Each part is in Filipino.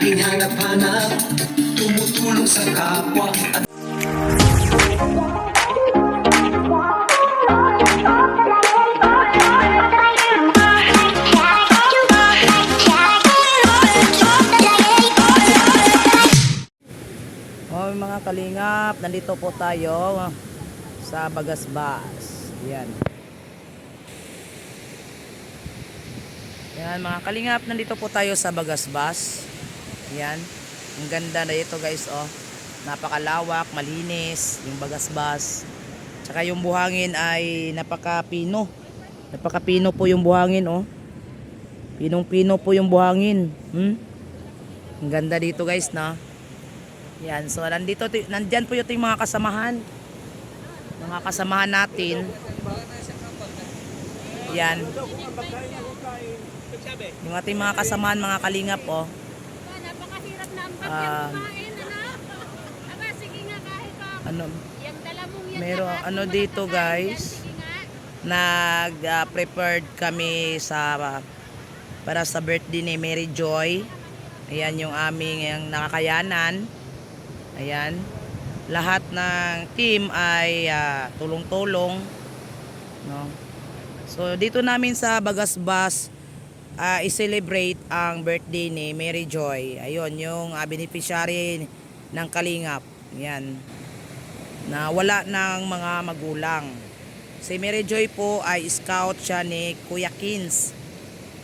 laging hanap-hanap Tumutulong sa kapwa at Oh, mga kalingap, nandito po tayo sa Bagasbas. Yan. Yan mga kalingap, nandito po tayo sa Bagasbas. Yan. Ang ganda na ito guys, oh. Napakalawak, malinis, yung Bagasbas. Tsaka yung buhangin ay napakapino. Napakapino po yung buhangin, oh. Pinong-pino po yung buhangin. Hmm? Ang ganda dito guys, na. Yan, so nandito, nandyan po yung mga kasamahan. Mga kasamahan natin. Yan. Yung ating mga kasamahan, mga kalingap, oh. Pagkain, ano? Meron, ano dito, guys? nag-prepared kami sa para sa birthday ni Mary Joy. Ayan yung aming yung nakakayanan. Ayan. Lahat ng team ay ah, tulong-tulong. No? So dito namin sa Bagasbas ah, i-celebrate ang birthday ni Mary Joy. Ayun yung ah, beneficiary ng Kalingap. Ayan. Na wala ng mga magulang. Si Mary Joy po ay scout siya ni Kuya Kins.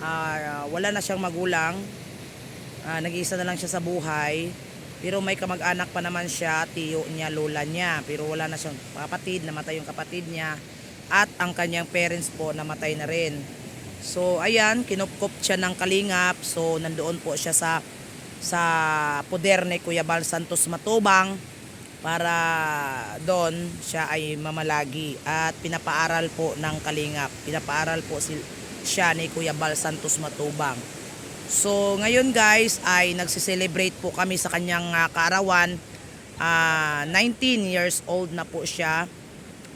Ah, wala na siyang magulang. Ah, nag-iisa na lang siya sa buhay. Pero may kamag-anak pa naman siya, tiyo niya, lola niya. Pero wala na siyang kapatid, namatay yung kapatid niya. At ang kanyang parents po, namatay na rin. So, ayan, kinupkop siya ng kalingap. So, nandoon po siya sa sa poder ni Kuya Bal Santos Matubang para doon siya ay mamalagi at pinapaaral po ng Kalingap. Pinapaaral po si, siya ni Kuya Bal Santos Matubang. So ngayon guys ay nagse-celebrate po kami sa kanyang ah, kaarawan. Ah, 19 years old na po siya.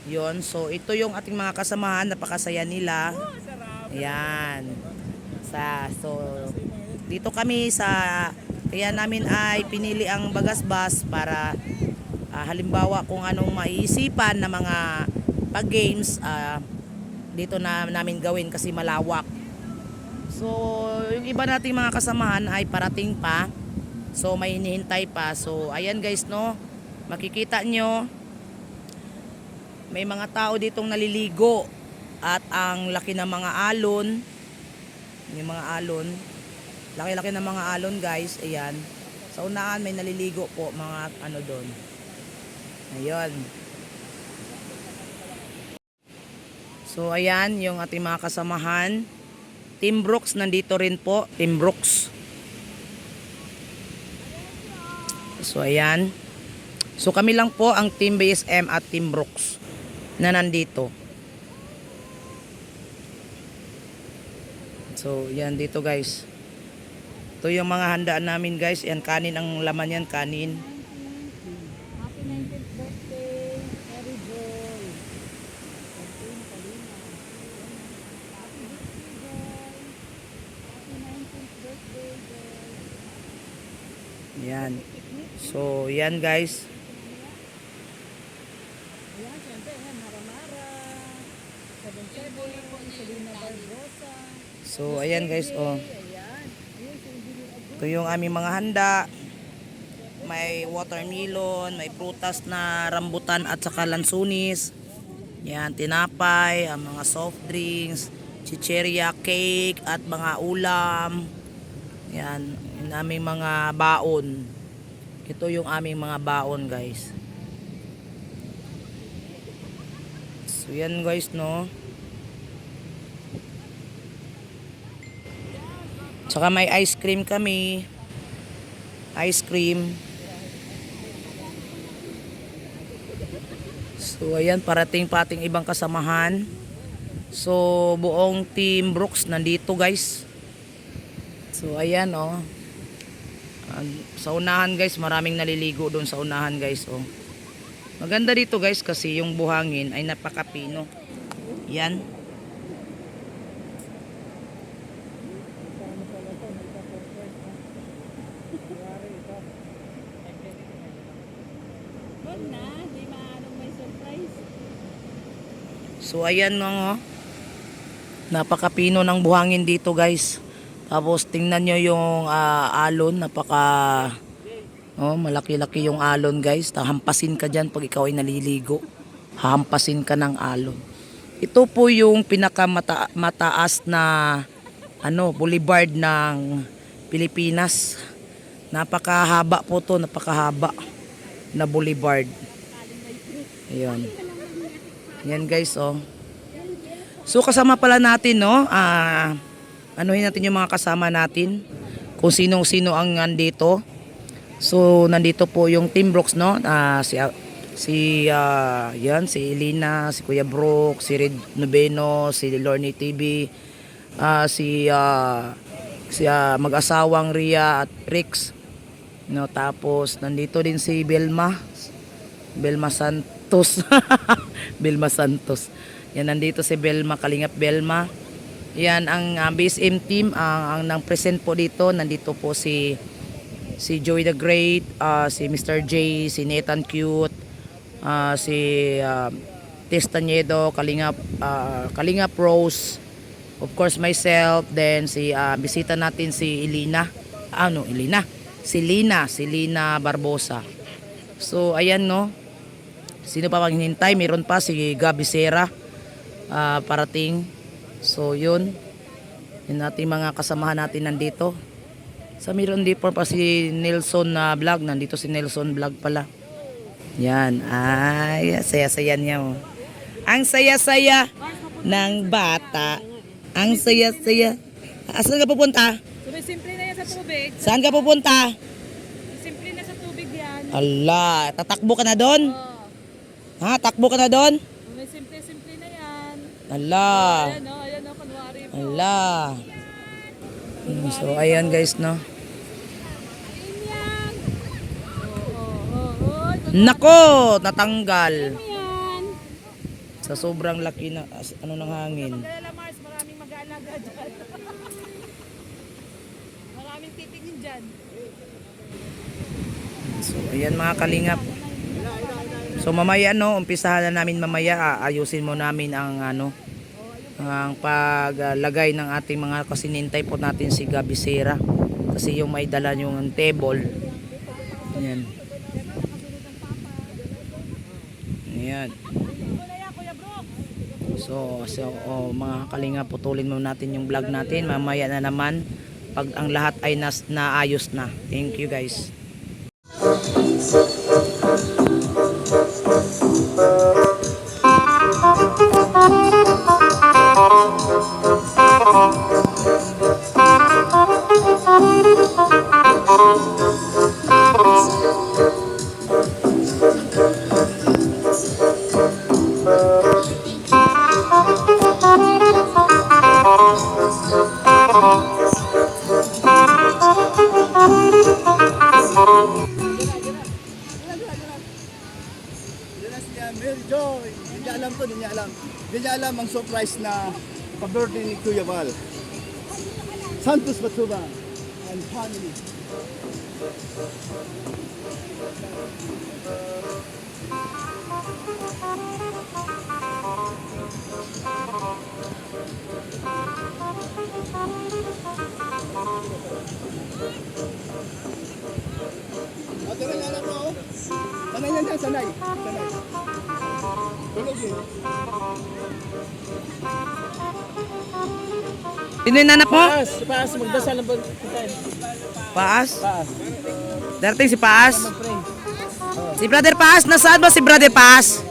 Yon. So ito yung ating mga kasamahan, napakasaya nila. Ayan. Sa so dito kami sa kaya namin ay pinili ang Bagasbas para ah, halimbawa kung anong maiisipan na mga pag-games ah, dito na namin gawin kasi malawak. So, yung iba nating mga kasamahan ay parating pa. So, may hinihintay pa. So, ayan guys, no. Makikita nyo, may mga tao ditong naliligo. At ang laki ng mga alon. Yung mga alon. Laki-laki ng mga alon, guys. Ayan. Sa unahan, may naliligo po, mga ano doon. Ayun. So, ayan, yung ating mga kasamahan. Team Brooks nandito rin po. Team Brooks. So ayan. So kami lang po ang Team BSM at Team Brooks na nandito. So yan dito guys. Ito yung mga handaan namin guys. Yan kanin ang laman yan kanin. Happy 19th birthday, Mary Joy. Happy birthday, Joy. Happy 19th birthday, Joy. Yan. So yan guys. Ayan, syempre, ayan, Mara-Mara. 77, Selena Barbosa. So ayan guys oh. Ito yung aming mga handa. May watermelon, may prutas na rambutan at saka lansunis. Yan, tinapay, ang mga soft drinks, chicheria cake at mga ulam. Yan, yung aming mga baon. Ito yung aming mga baon, guys. So yan guys, no. Tsaka may ice cream kami. Ice cream. So ayan, parating pa ating ibang kasamahan. So buong team Brooks nandito guys. So ayan oh. Sa unahan guys, maraming naliligo doon sa unahan guys oh. Maganda dito guys kasi yung buhangin ay napakapino. Yan. Wag na, di maanong may surprise. So ayan mga napakapino ng buhangin dito guys. Tapos tingnan nyo yung ah, alon, napaka oh, malaki-laki yung alon guys. Hampasin ka dyan pag ikaw ay naliligo. Hampasin ka ng alon. Ito po yung pinakamataas na ano, boulevard ng Pilipinas. Napakahaba po to, napakahaba na boulevard. Ayan. Yan guys, oh. So kasama pala natin, no? Ah, anuhin natin yung mga kasama natin. Kung sino-sino ang nandito. So nandito po yung Team Brooks, no? Ah, si si ah, yan, si Elina, si Kuya Brook, si Red Noveno, si Lorne TV, ah, si ah, si ah, mag-asawang Ria at Rix. No, tapos nandito din si Belma. Belma Santos. Belma Santos. Yan nandito si Belma Kalingap Belma. Yan ang uh, BSM team ang ang nang present po dito nandito po si si Joey the Great, ah, si Mr. J, si Nathan Cute, ah, si uh, Testañedo, Kalingap ah, Kalingap Rose, of course myself, then si ah, bisita natin si Elina. Ano, Elina? Si Lina, si Lina Barbosa. So ayan no. Sino pa pang hinintay? Meron pa si Gabi Sera ah, parating. So yun. Yun natin mga kasamahan natin nandito. Sa meron din pa si Nelson na vlog. Nandito si Nelson vlog pala. Yan. Ay, saya-saya niya. Oh. Ang saya-saya ng bata. Ang saya-saya. Asan ka pupunta? Sumisimple na yan sa tubig. Saan ka pupunta? Simple na sa tubig yan. Allah, tatakbo ka na doon? Oh, Ha, takbo ka na doon? sumisimple-simple na yan. Allah. Ayan o, ayan o, kunwari po. Allah. Mm, So, ayan guys, no. Nako, natanggal. Sa sobrang laki na, ano ng hangin. Mars, maraming mag-aalaga dyan. maraming titingin dyan. So, ayan mga kalingap. So, mamaya, no, umpisahan na namin mamaya. Ayusin mo namin ang, ano, ang paglagay ng ating mga kasinintay po natin si Gabi Sera. Kasi yung may dala yung table. Ayan. Ayan. So, so oh, mga kalinga, putulin mo natin yung vlog natin. Mamaya na naman pag ang lahat ay nas, naayos na. Thank you guys. Kuya Val. Santos Batsuba and family. Niya alam mo. Sanay yan yan, sanay. Sanay. Tulog yun. Sino yung anak mo? Paas, paas, magdasal ng pagkain. Paas? Paas. Darating si Paas? Si Brother Paas? Nasaan ba si Brother Paas?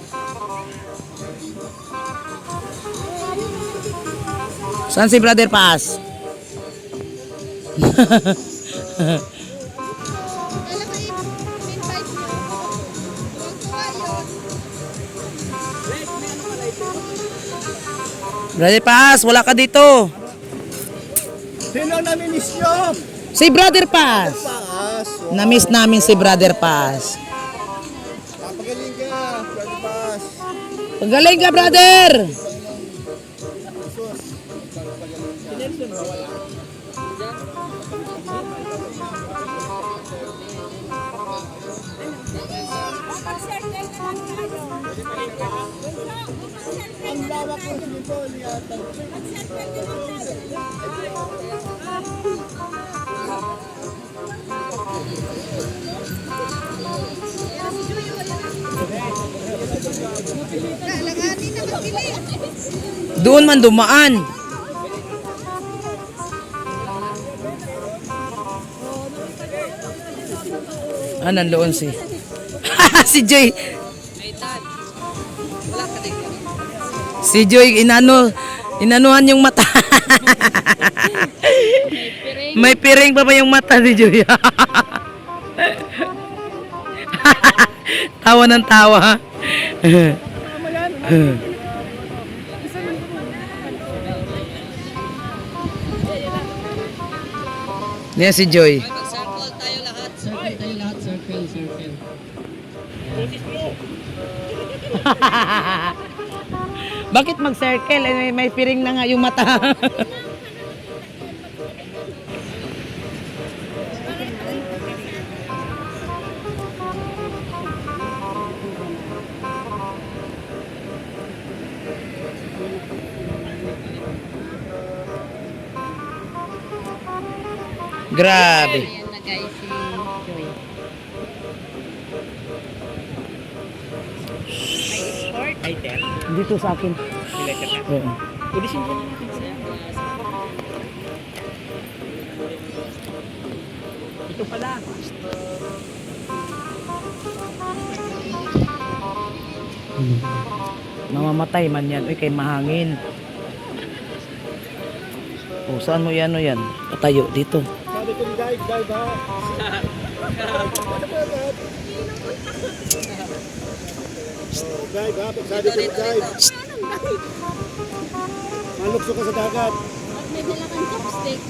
Saan si Brother Paas? Brother Paas, wala ka dito. Sino ang naminis nyo? Si Brother Paas. Paas. Na-miss namin si Brother Paas. Papagaling ka, Brother Paas. Pagaling ka, brother! Ang lawak ng swimming pool yata. Doon man dumaan. Ah, nandoon si... si Joy. Si Joy, inano, inanuhan yung mata. May piring pa ba yung mata ni Joy? tawa ng tawa. Yan si Joy. Circle tayo lahat, circle, circle. Bakit mag-circle? May, may piring na nga yung mata. Grabe. Ayan na guys, si Joy. Dito sa akin. Oo. Ito pala. Mamamatay man yan. Uy, kay mahangin. O, saan mo yan o yan? Patayo dito. Dive, dive ha. Dive ha, pag sabi ko dive. Malukso ka sa dagat. At may dala kang chopstick.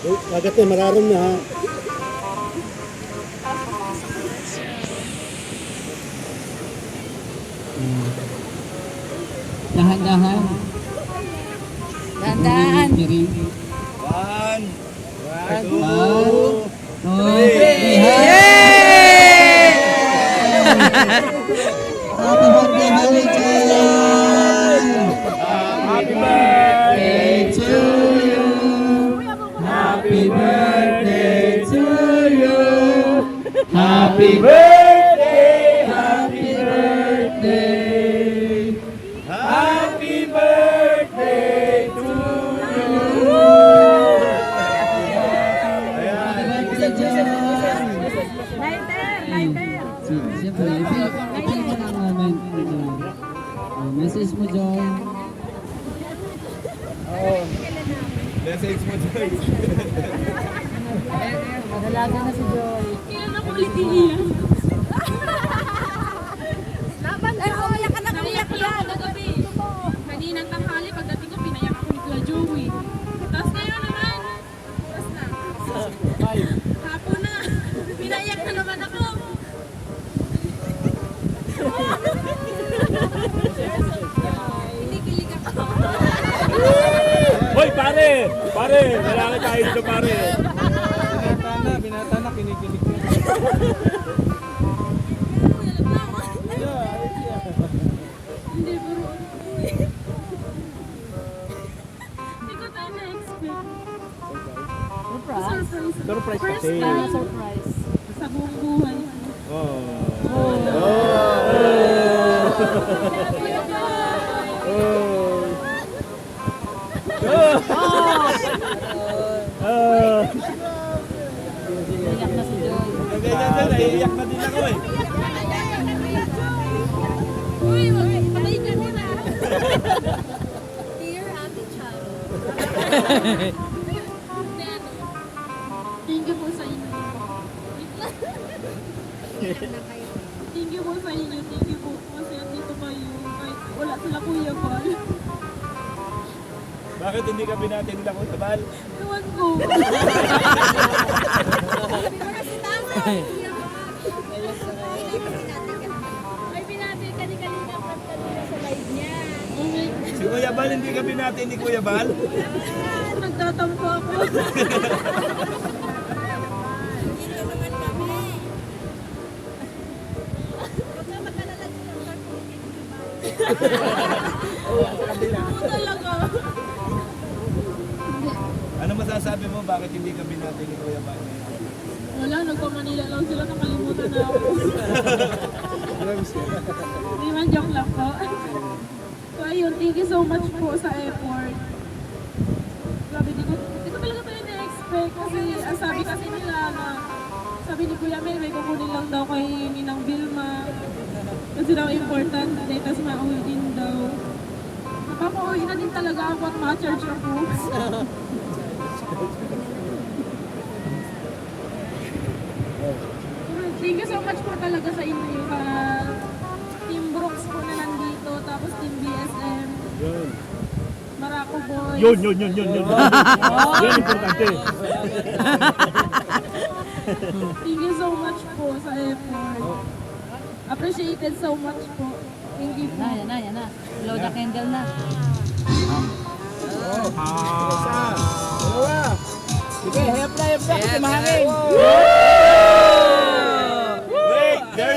Oh, dagat eh, mararong na ha. Dahan-dahan. sendiri Message mo, Joy. Madalaga na si Joy. Kailan ako ulit iiyak? Laban Ay, umiyak ka na, umiyak yan. Kagabi. Kaninang tanghali, pagdating ko, pinayak ako ni Kuya Joey. Tapos ngayon naman, oras na. Hapon na. Pinayak na naman ako. Hoy, pare! Pare! Lalaki tayo dito, pare. Binata na, binata na, kinikilig na. Hindi, bro. Hindi ko tayo na-expect. Surprise? Surprise. First time surprise. Sa buong buhay. Oh. Ah. ako eh. Uy, wag patay ka muna. Dear Ate Charo. Thank you po sa inyo. Thank you po sa inyo. Thank you po kasi dito kayo. Kahit wala sila Kuya Val. Bakit hindi kami natin nila ko tabal? Ewan ko. Ay, binabi ka ni kanina pag sa live niya. Si Kuya Bal, hindi ka binati ni Kuya Bal? Ah, Magtatampo ako. ano masasabi mo bakit hindi ka binati ni Kuya Bal? Wala, nagpa Manila lang sila nakalimutan. Hindi man, joke lang po. So ayun, thank you so much po sa effort. Grabe, di ko, di ko talaga tayo na-expect kasi ang sabi kasi nila na sabi ni Kuya Mel, may kukunin lang daw kay Ninang Vilma. Kasi daw important, tapos mauwi din daw. Napapauwi na din talaga ako at ma-charge ako. Thank you so much po talaga sa inyo. Sa Team Brooks po na nandito, tapos Team BSM. Marako Boys. Yun, yun, yun, yun, yun. Yan, importante. Thank you so much po sa effort. Appreciated so much po. Thank you po. Yan na, yan na. Blow the candle na. Wait,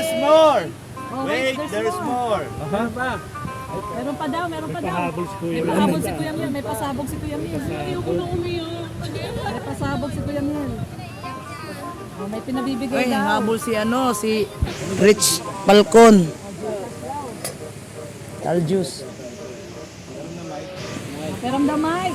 there's more! Wait, there's more! Meron pa daw, meron pa daw. Pahabol si Kuya May Mel. pasabog si Kuya Miel, may pasabog si Kuya Miel. Ayoko na umiyak. May pasabog si Kuya Miel. Oh, may pinabibigay Ay, daw. habol si ano, si Rich Balcon. Taljus. Peram the mic.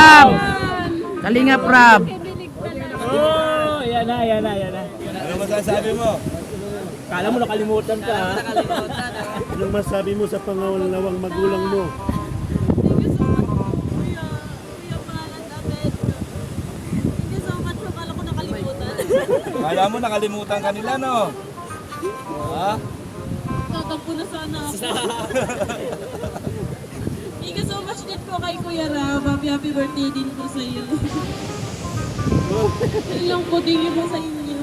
Rab! Kalingap Rab. Oh, yan na, yan na, yan na. Ano masasabi mo? Kala mo nakalimutan ka ha? Anong masabi mo sa pangalawang magulang mo? Kala mo nakalimutan ka nila, no? Ha? Tatampo na sana ako. Thank you so much din po kay Kuya Ram. Happy, happy birthday din po sa iyo. Yun lang po, thank you po sa inyo.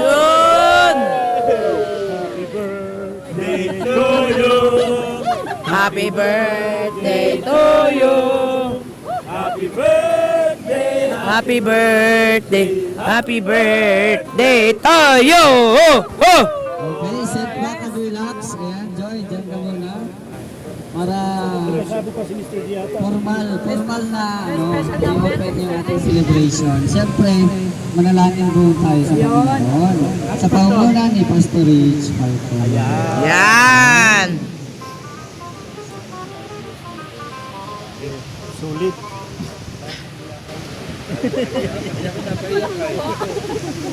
Yun! Day to you! Happy birthday to you! Happy birthday! Happy birthday! Happy birthday to you! Oh! Oh! Formal, formal na ano, i-open yung ating celebration. Siyempre, manalangin po tayo sa Panginoon. Sa pangunan ni Pastor Rich Falcon. Yan! Sulit.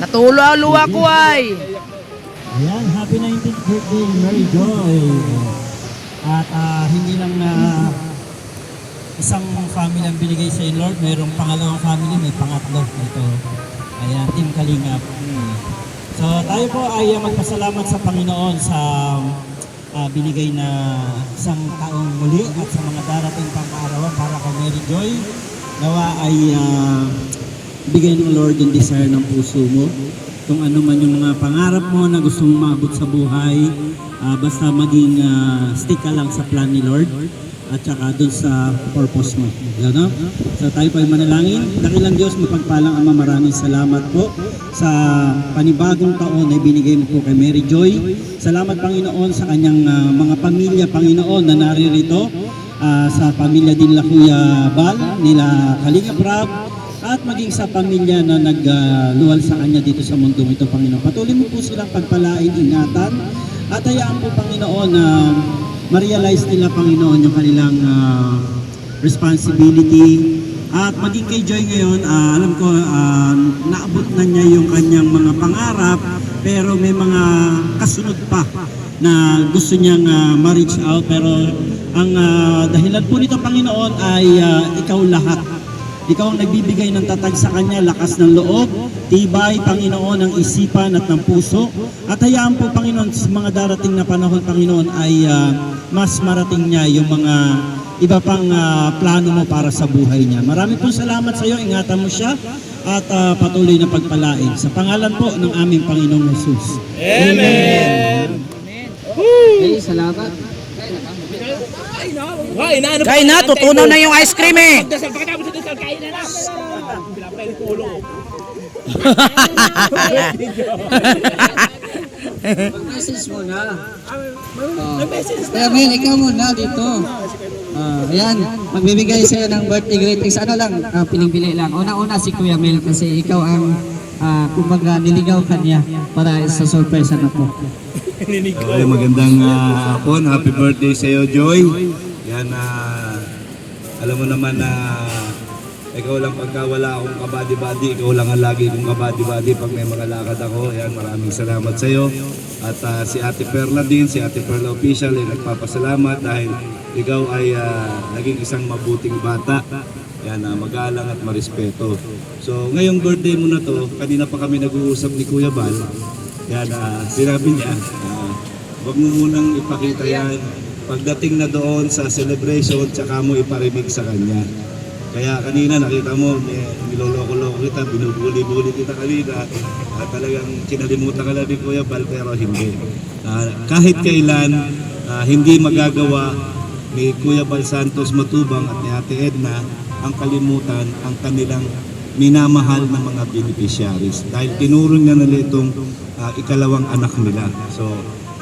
Natulo ang luwa ko ay! Ayan, happy 19th birthday, Mary Joy. At ah, hindi lang na isang family ang binigay sa Lord, mayroong pangalawang family, may pangatlo ito. Ayan, Team Kalingap. So tayo po ay ah, magpasalamat sa Panginoon sa ah, binigay na isang taong muli at sa mga darating pang arawan para kay Mary Joy. Nawa ay ah, bigay ng Lord yung desire ng puso mo. kung ano man yung mga pangarap mo na gusto mong maabot sa buhay, ah, basta maging ah, stick ka lang sa plan ni Lord at saka dun sa purpose mo. Ano? So tayo po ay manalangin. Dakilang Diyos, mapagpalang Ama, maraming salamat po sa panibagong taon na ibinigay mo po kay Mary Joy. Salamat Panginoon sa kanyang ah, mga pamilya, Panginoon, na naririto ah, sa pamilya din nila Kuya Bal, nila Kalinga Prab, at maging sa pamilya na nagluwal sa kanya dito sa mundong ito, Panginoon. Patuloy mo po silang pagpalain, ingatan, at hayaan po, Panginoon, na ma-realize nila, Panginoon, yung kanilang ah, responsibility. At maging kay Joy ngayon, ah, alam ko, ah, naabot na niya yung kanyang mga pangarap, pero may mga kasunod pa na gusto niyang ah, ma-reach out. Pero ang ah, dahilan po nito, Panginoon, ay ah, ikaw lahat. Ikaw ang nagbibigay ng tatag sa kanya, lakas ng loob, tibay, Panginoon, ng isipan at ng puso. At hayaan po, Panginoon, sa mga darating na panahon, Panginoon, ay ah, mas marating niya yung mga iba pang ah, plano mo para sa buhay niya. Marami pong salamat sa iyo, ingatan mo siya at ah, patuloy na pagpalain. Sa pangalan po ng aming Panginoong Jesus. Ay, inaano Kain na, tutunaw na yung ice cream eh. Dasal, pagkatapos sa dasal, kain na na. Pinapay ko ulo ko. message mo na. Oh. Kaya Mel, ikaw muna dito. Ah, ayan, magbibigay sa'yo ng birthday greetings. Ano lang, ah, piling-pili lang. Una-una si Kuya Mel kasi ikaw ang ah, kumbaga niligaw kanya para sa surprise na po. Okay, magandang ah, hapon. Happy birthday sa iyo, Joy. Yan na alam mo naman na ikaw lang pagka wala akong kabady-bady, ikaw lang ang lagi kong kabady-bady pag may mga lakad ako. Yan, maraming salamat sa iyo. At ah, si Ate Perla din, si Ate Perla Official ay nagpapasalamat dahil ikaw ay ah, naging isang mabuting bata. Yan, uh, magalang at marespeto. So, ngayong birthday mo na to, kanina pa kami nag-uusap ni Kuya Bal. Yan, ah, sinabi niya, ah, wag mo munang ipakita yan. Pagdating na doon sa celebration, tsaka mo iparinig sa kanya. Kaya kanina nakita mo, niloloko-loko kita, binubuli-buli kita kanina. At talagang kinalimutan ka lang ni Kuya Bal, pero hindi. Ah, kahit kailan, ah, hindi magagawa ni Kuya Bal Santos Matubang at ni Ate Edna ang kalimutan ang kanilang minamahal na mga beneficiaries dahil tinuro niya nila itong ah, ikalawang anak nila. So,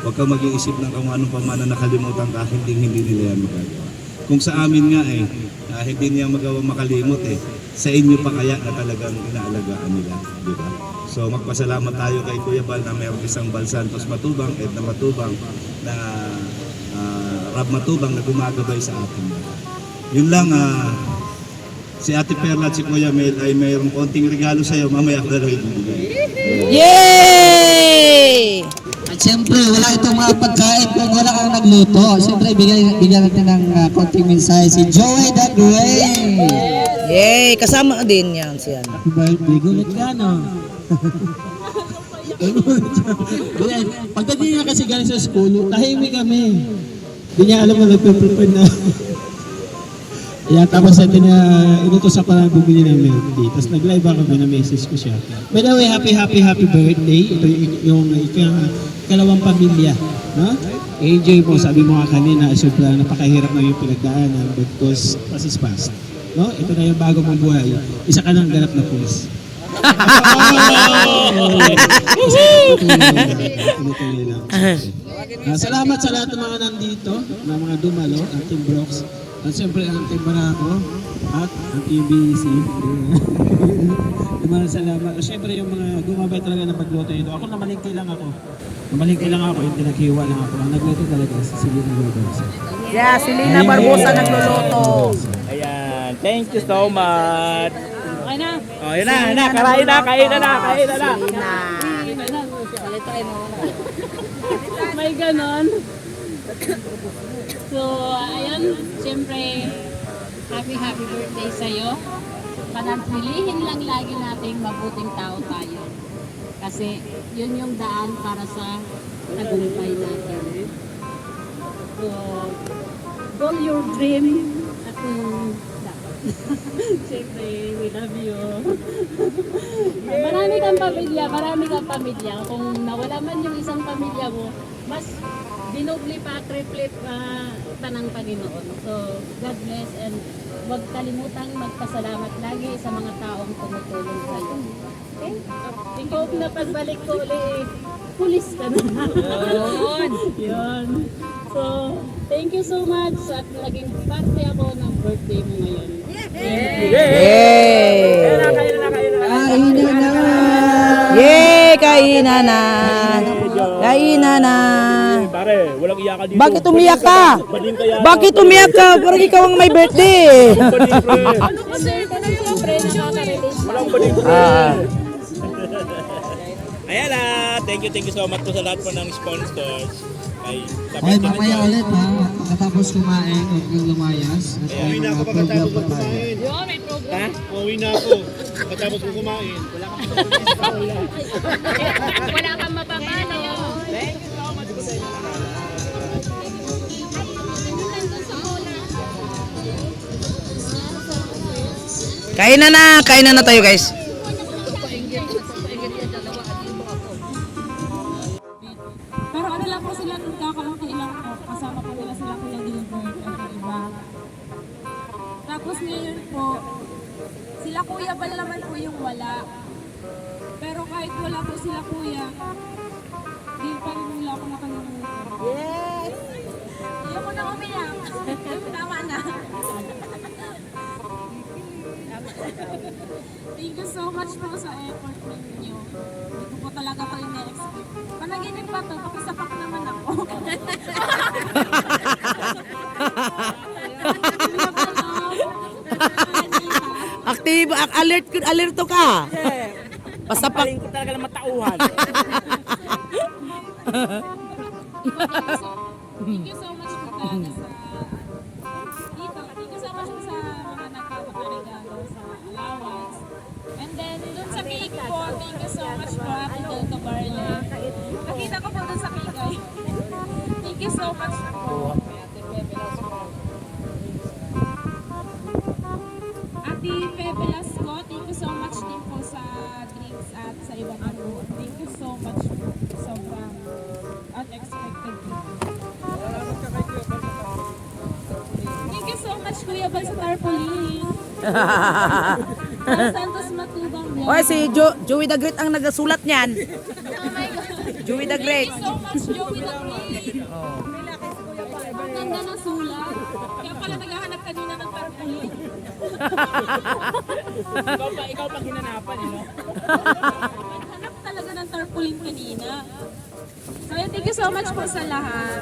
huwag kang mag-iisip ng kung anong pa man na nakalimutan ka, hindi hindi nila yan magagawa. Kung sa amin nga eh, ah, hindi niya magawa makalimot eh. Sa inyo pa kaya na talagang inaalagaan nila, di ba? So magpasalamat tayo kay Kuya Bal na mayroong isang Bal Santos Matubang, Edna Matubang, na ah, Rab Matubang na gumagabay sa atin. Yun lang, ah, si Ate Perla at si Kuya Mel ay mayroong konting regalo sa iyo, mamaya ko na lang ibibigay. Yay! At siyempre, wala itong mga pagkain kung wala kang nagluto. Siyempre, bigyan, bigyan natin ng ah, konting mensahe si Joey the Great. Yay! Kasama din yan siya. Happy birthday, gulat ka no? Pagdating niya kasi galing sa school, tahimik kami. Hindi niya alam na nagpe-prepare na. Kaya tapos ito na inutos ako na bumili ng milk tea. Tapos nag-live ako na message ko siya. By the way, happy, happy, happy birthday. Ito yung, yung ikang kalawang pamilya. No? Enjoy mo, sabi mo nga kanina, sobrang napakahirap na yung pinagdaanan because past is past. No? Ito na yung bago mong buhay. Isa ka ng ganap na pulis. Ah, salamat sa lahat ng mga nandito, ng mga dumalo, ang Team Brooks, at siyempre ang Team Barako, at ang Team BC. Yung mga salamat. At siyempre yung mga gumabay talaga ng pagluto nito. Ako namalingki lang ako. Namalingki lang ako, yung pinaghiwa lang ako. Ang nagluto talaga si Silvina Barbosa. Yeah, si Lina Barbosa nagluluto. Ayan, thank you so much. Okay na. Oh, yun na, yun na, kain na, kain na na, kain na na. May ganon. So, ayun, siyempre, happy happy birthday sa'yo. Panatilihin lang lagi nating mabuting tao tayo. Kasi yun yung daan para sa tagumpay natin. So, goal your dream at um, Siyempre, we love you. marami kang pamilya, marami kang pamilya. Kung nawala man yung isang pamilya mo, mas dinobli pa, triplete pa tanang Panginoon. So, God bless and huwag kalimutang magpasalamat lagi sa mga taong tumutulong sa iyo. Okay? Think hope na pagbalik ko ulit, pulis ka na. Yun. Yun. So, thank you so much at naging parte ako ng birthday mo ngayon. Yay! Kainan na! Yay! Kainan na! Kainan na! Pare, walang iyakan dito. Bakit umiyak ka? Bakit umiyak ka? Parang ikaw ang may birthday. Pre. Ano kasi, siyempre, nakaka-relate Walang baling pre. Ah. Ayan na. Thank you, thank you so much po sa lahat po ng sponsors. Ay, Okay, mamaya ulit ha. Pagkatapos kumain, huwag kang lumayas. At Uwi na ako mga pagkatapos program pa tayo. kumain. Yo, may program. Uwi na ako pagkatapos ko kumain. Wala kang mapapala yun. Kainan na! Kainan na tayo guys. Thank you so much po sa effort ninyo. Hindi ko po talaga kayo na-expect. Panaginip pa to, pakisapak naman ako. Active, ak- alert, alerto ka. Pasapak. ko talaga ng matauhan. Thank you so much Bal, sa tarpaulin. Santos Matubang Vlog. Oy, si jo Joey the Great ang nagsulat niyan. Oh my God. Joey the Great. Thank you so much, Joey the Great. Ang ganda ng sulat. Kaya pala naghahanap kanina ng tarpaulin. ikaw pa, ikaw pa ginanapan, eh, no? Naghanap talaga ng tarpaulin kanina. So, thank you so much po sa lahat.